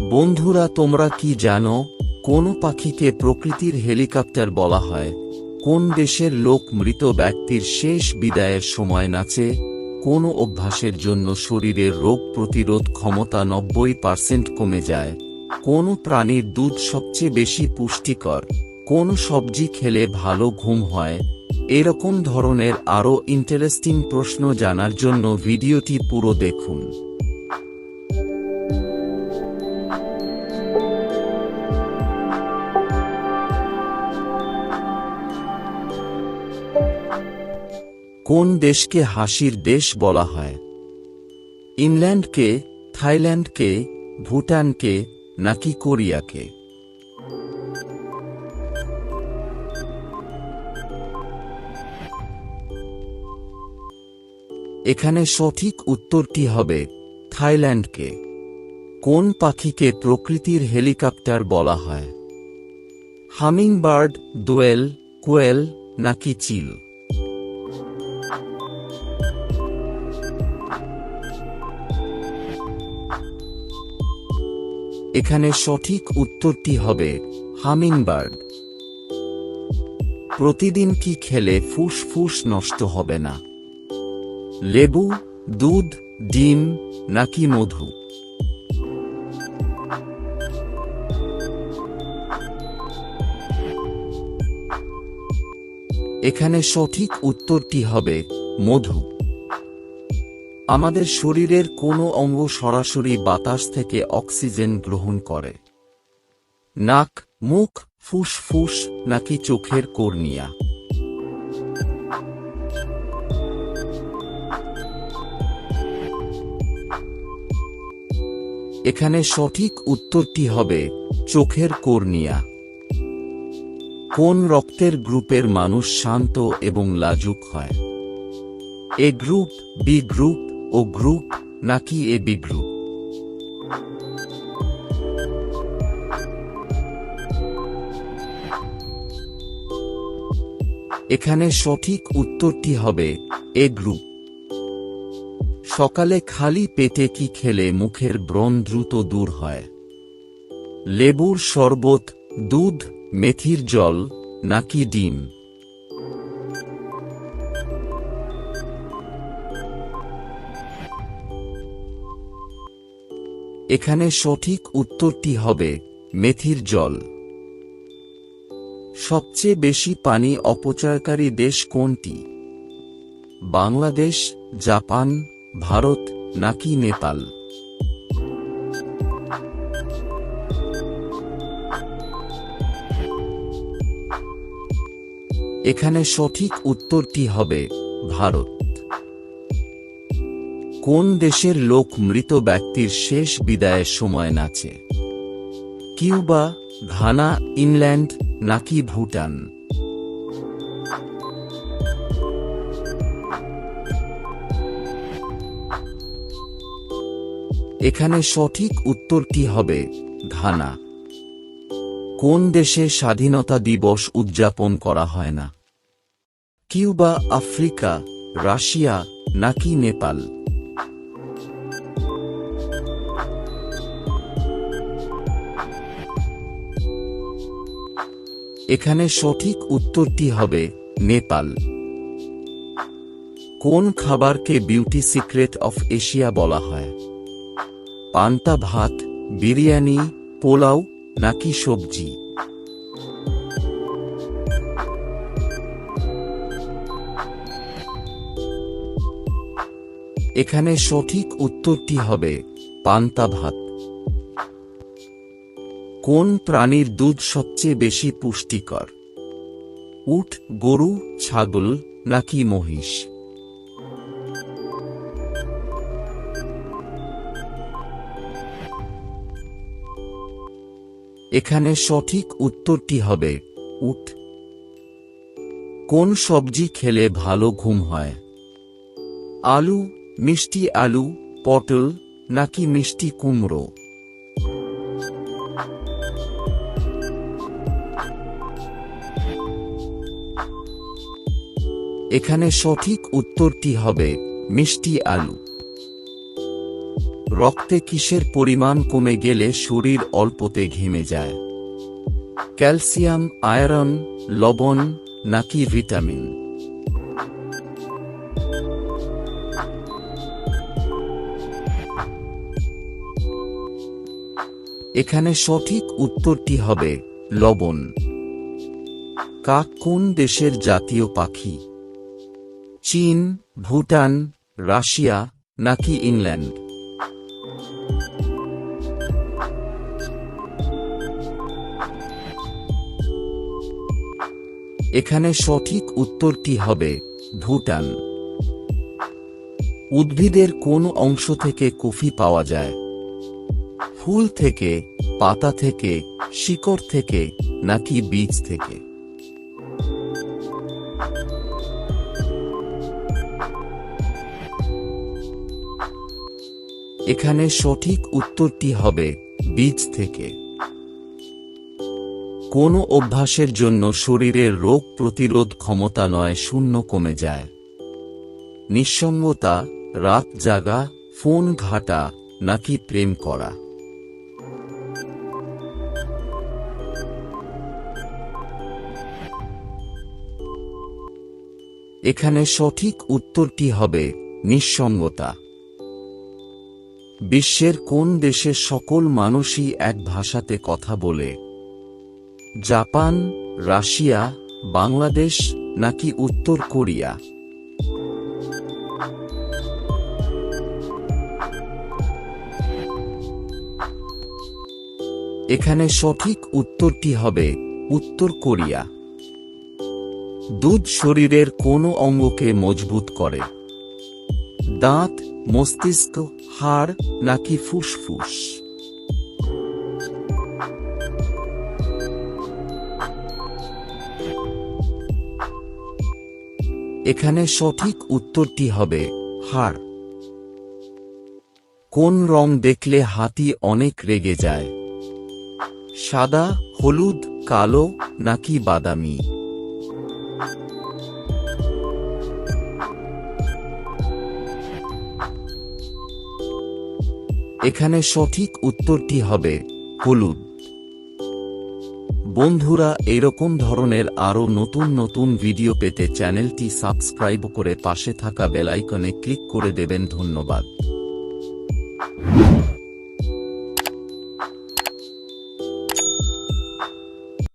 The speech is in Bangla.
বন্ধুরা, তোমরা কি জানো, কোন পাখিকে প্রকৃতির হেলিকপ্টার বলা হয়? কোন দেশের লোক মৃত ব্যক্তির শেষ বিদায়ের সময় নাচে? কোন অভ্যাসের জন্য শরীরের রোগ প্রতিরোধ ক্ষমতা নব্বই পার্সেন্ট কমে যায়? কোন প্রাণীর দুধ সবচেয়ে বেশি পুষ্টিকর? কোন সবজি খেলে ভালো ঘুম হয়? এরকম ধরনের আরও ইন্টারেস্টিং প্রশ্ন জানার জন্য ভিডিওটি পুরো দেখুন। কোন দেশকে হাসির দেশ বলা হয়? ইংল্যান্ডকে, থাইল্যান্ডকে, ভুটানকে, নাকি কোরিয়াকে? এখানে সঠিক উত্তরটি হবে থাইল্যান্ডকে। কোন পাখিকে প্রকৃতির হেলিকপ্টার বলা হয়? হামিংবার্ড, দোয়েল, কোয়েল, নাকি চিল? এখানে সঠিক উত্তরটি হবে হামিংবার্ড প্রতিদিন কি খেলে ফুসফুস নষ্ট হবে না? লেবু, দুধ, ডিম নাকি মধু? এখানে সঠিক উত্তরটি হবে মধু। আমাদের শরীরের কোনো অঙ্গ সরাসরি বাতাস থেকে অক্সিজেন গ্রহণ করে। নাক, মুখ ফুসফুস নাকি চোখের কর্নিয়া। এখানে সঠিক উত্তরটি হবে, চোখের কর্নিয়া। কোন রক্তের গ্রুপের মানুষ শান্ত এবং লাজুক হয়? A group, B group O group নাকি এ বি গ্রুপ এখানে সঠিক উত্তরটি হবে এ গ্রুপ সকালে খালি পেটে কি খেলে মুখের ব্রণ দ্রুত দূর হয়? লেবুর শরবত, দুধ, মেথির জল নাকি ডিম? এখানে সঠিক উত্তরটি হবে মেথির জল। সবচেয়ে বেশি পানি অপচয়কারী দেশ কোনটি? বাংলাদেশ, জাপান, ভারত নাকি নেপাল? এখানে সঠিক উত্তরটি হবে ভারত। কোন দেশের লোক মৃত ব্যক্তির শেষ বিদায়ের সময় নাচে? কিউবা, ঘানা, ইংল্যান্ড নাকি ভুটান? এখানে সঠিক উত্তরটি হবে ঘানা। কোন দেশে স্বাধীনতা দিবস উদযাপন করা হয় না? কিউবা, আফ্রিকা, রাশিয়া নাকি নেপাল? এখানে সঠিক উত্তরটি হবে নেপাল। কোন খাবারকে বিউটি সিক্রেট অফ এশিয়া বলা হয়? পান্তা ভাত, বিরিয়ানি, পোলাও নাকি সবজি? এখানে সঠিক উত্তরটি হবে পান্তা ভাত। কোন প্রাণীর দুধ সবচেয়ে বেশি পুষ্টিকর? উট, গরু, ছাগল নাকি মহিষ? এখানে সঠিক উত্তরটি হবে উট। কোন সবজি খেলে ভালো ঘুম হয়? আলু, মিষ্টি আলু, পটল নাকি মিষ্টি কুমড়ো? এখানে সঠিক উত্তরটি হবে মিষ্টি আলু। রক্তে কিসের পরিমাণ কমে গেলে শরীর অল্পতে ঘেমে যায়। ক্যালসিয়াম, আয়রন, লবণ নাকি ভিটামিন? এখানে সঠিক উত্তরটি হবে লবণ। কাক কোন দেশের জাতীয় পাখি? চীন, ভুটান, রাশিয়া নাকি ইংল্যান্ড? এখানে সঠিক উত্তরটি হবে ভুটান। উদ্ভিদের কোন অংশ থেকে কফি পাওয়া যায়? ফুল থেকে, পাতা থেকে, শিকড় থেকে নাকি বীজ থেকে? এখানে সঠিক উত্তরটি হবে বীজ থেকে। কোনো অভ্যাসের জন্য শরীরের রোগ প্রতিরোধ ক্ষমতা নয় শূন্য কমে যায়। নিঃসঙ্গতা, রাত জাগা, ফোন ঘাটা নাকি প্রেম করা। এখানে সঠিক উত্তরটি হবে নিঃসঙ্গতা। বিশ্বের কোন দেশের সকল মানুষই এক ভাষাতে কথা বলে? জাপান, রাশিয়া, বাংলাদেশ নাকি উত্তর কোরিয়া? এখানে সঠিক উত্তরটি হবে উত্তর কোরিয়া। দুধ শরীরের কোন অঙ্গকে মজবুত করে? দাঁত, মস্তিষ্ক হাড় নাকি ফুসফুস? এখানে সঠিক উত্তরটি হবে হাড়। কোন রং দেখলে হাতি অনেক রেগে যায়? সাদা, হলুদ, কালো নাকি বাদামি? এখানে সঠিক উত্তরটি হবে হলুদ। বন্ধুরা, এরকম ধরনের আরও নতুন নতুন ভিডিও পেতে চ্যানেলটি সাবস্ক্রাইব করে পাশে থাকা বেলাইকনে ক্লিক করে দেবেন। ধন্যবাদ।